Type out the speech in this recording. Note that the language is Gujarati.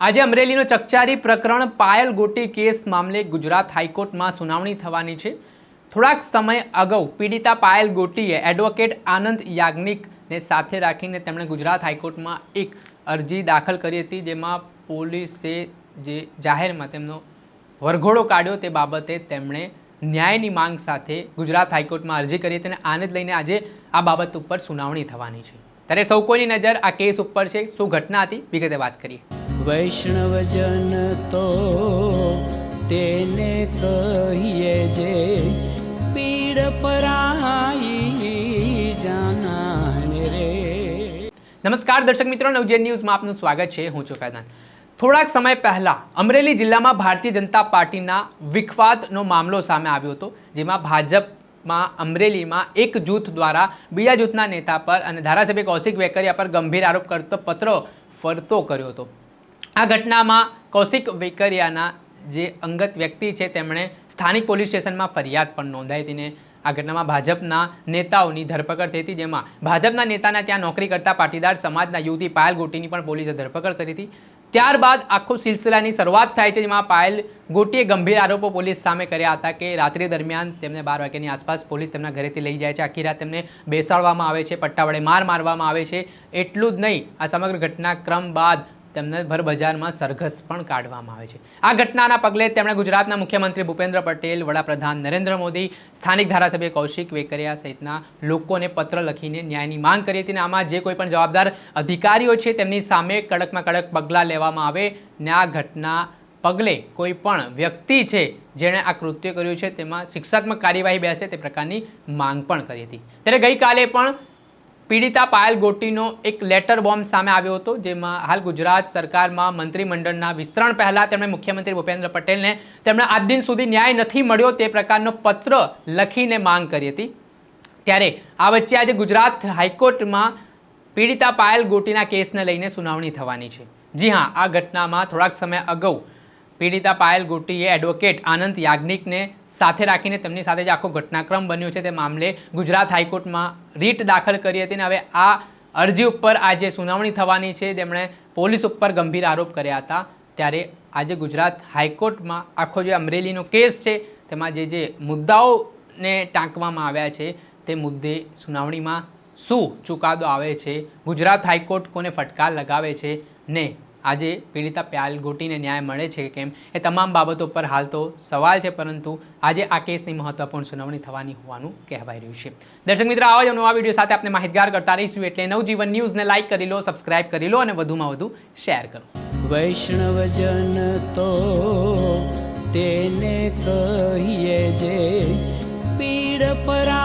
આજે અમરેલીનો ચકચારી પ્રકરણ પાયલ ગોટી કેસ મામલે ગુજરાત હાઈકોર્ટમાં સુનાવણી થવાની છે. થોડાક સમય અગાઉ પીડિતા પાયલ ગોટીએ એડવોકેટ આનંદ યાજ્ઞિકને સાથે રાખીને તેમણે ગુજરાત હાઈકોર્ટમાં એક અરજી દાખલ કરી હતી, જેમાં પોલીસે જે જાહેરમાં તેમનો વરઘોડો કાઢ્યો તે બાબતે તેમણે ન્યાયની માંગ સાથે ગુજરાત હાઈકોર્ટમાં અરજી કરી હતી અને આને જ લઈને આજે આ બાબત ઉપર સુનાવણી થવાની છે. ત્યારે સૌ કોઈની નજર આ કેસ ઉપર છે. શું ઘટના હતી? વિગતે વાત કરીએ. વૈષ્ણવજન તો તેને કહીએ જે પીડ પરાઈ જાનાને રે. નમસ્કાર દર્શક મિત્રો નવજેન ન્યૂઝમાં આપનું સ્વાગત છે. હું છું ફૈદાન થોડાક સમય પહેલા અમરેલી જિલ્લામાં ભારતીય જનતા પાર્ટીના વિખવાદનો મામલો સામે આવ્યો હતો જેમાં ભાજપમાં અમરેલીમાં એક જૂથ દ્વારા બીજા જૂથના નેતા પર અને ધારાસભ્ય કૌશિક વેકરિયા પર ગંભીર આરોપ કરતો પત્ર ફરતો કર્યો હતો. આ ઘટનામાં કૌશિક વેકરિયાના જે અંગત વ્યક્તિ છે, તેમણે સ્થાનિક પોલીસ સ્ટેશનમાં ફરિયાદ પણ નોંધાઈ હતી ને આ ઘટનામાં ભાજપના નેતાઓની ધરપકડ થઈ હતી, જેમાં ભાજપના નેતાના ત્યાં નોકરી કરતા પાટીદાર સમાજના યુવતી પાયલ ગોટીની પણ પોલીસે ધરપકડ કરી હતી. ત્યારબાદ આખો સિલસિલાની શરૂઆત થાય છે, જેમાં પાયલ ગોટીએ ગંભીર આરોપો પોલીસ સામે કર્યા હતા કે રાત્રિ દરમિયાન તેમને બાર વાગ્યાની આસપાસ પોલીસ તેમના ઘરેથી લઈ જાય છે. આખી રાત તેમને બેસાડવામાં આવે છે પટ્ટા વડે માર મારવામાં આવે છે. એટલું જ નહીં, આ સમગ્ર ઘટનાક્રમ બાદ તેમને ભર બજારમાં સરઘસ પણ કાઢવામાં આવે છે. આ ઘટનાના પગલે તેમણે ગુજરાતના મુખ્યમંત્રી ભૂપેન્દ્ર પટેલ, વડાપ્રધાન નરેન્દ્ર મોદી, સ્થાનિક ધારાસભ્ય કૌશિક વેકરિયા સહિતના લોકોને પત્ર લખીને ન્યાયની માંગ કરી હતી અને આમાં જે કોઈ પણ જવાબદાર અધિકારીઓ છે તેમની સામે કડકમાં કડક પગલાં લેવામાં આવે ને આ ઘટના પગલે કોઈ પણ વ્યક્તિ છે જેણે આ કૃત્ય કર્યું છે તેમાં શિક્ષાત્મક કાર્યવાહી બેસે તે પ્રકારની માંગ પણ કરી હતી. ત્યારે ગઈકાલે પણ પીડિતા પાયલ ગોટીનો એક લેટર બોમ્બ સામે આવ્યો હતો, જેમાં હાલ ગુજરાત સરકારમાં મંત્રીમંડળના વિસ્તરણ પહેલાં તેમણે મુખ્યમંત્રી ભૂપેન્દ્ર પટેલને તેમણે આજ દિન સુધી ન્યાય નથી મળ્યો તે પ્રકારનો પત્ર લખીને માંગ કરી હતી. ત્યારે આ વચ્ચે આજે ગુજરાત હાઈકોર્ટમાં પીડિતા પાયલ ગોટીના કેસને લઈને સુનાવણી થવાની છે. જી હા, આ ઘટનામાં થોડાક સમય અગાઉ પીડિતા પાયલ ગોટીએ એડવોકેટ આનંદ યાજ્ઞિકને સાથે રાખીને તેમની સાથે જે આખો ઘટનાક્રમ બન્યો છે તે મામલે ગુજરાત હાઈકોર્ટમાં રીટ દાખલ કરી હતી અને હવે આ અરજી ઉપર આજે સુનાવણી થવાની છે. તેમણે પોલીસ ઉપર ગંભીર આરોપ કર્યા હતા. ત્યારે આજે ગુજરાત હાઈકોર્ટમાં આખો જે અમરેલીનો કેસ છે તેમાં જે જે મુદ્દાઓને ટાંકવામાં આવ્યા છે તે મુદ્દે સુનાવણીમાં શું ચુકાદો આવે છે? ગુજરાત હાઈકોર્ટ કોને ફટકાર લગાવે છે ને આજે પીડિતા પ્યાલ ગોટીને ન્યાય મળે છે કે કેમ? એ તમામ બાબતો પર હાલ તો સવાલ છે, પરંતુ આજે આ કેસની મહત્વપૂર્ણ સુનાવણી થવાની હોવાનું કહેવાઈ રહ્યું છે. દર્શક મિત્રો, આવા જ નવા વીડિયો સાથે આપણે માહિતગાર કરતા રહીશું એટલે નવજીવન ન્યૂઝને લાઇક કરી લો, સબસ્ક્રાઇબ કરી લો અને વધુમાં વધુ શેર કરો. વૈષ્ણવજન તો તેને કહીએ જે, પીડ પરા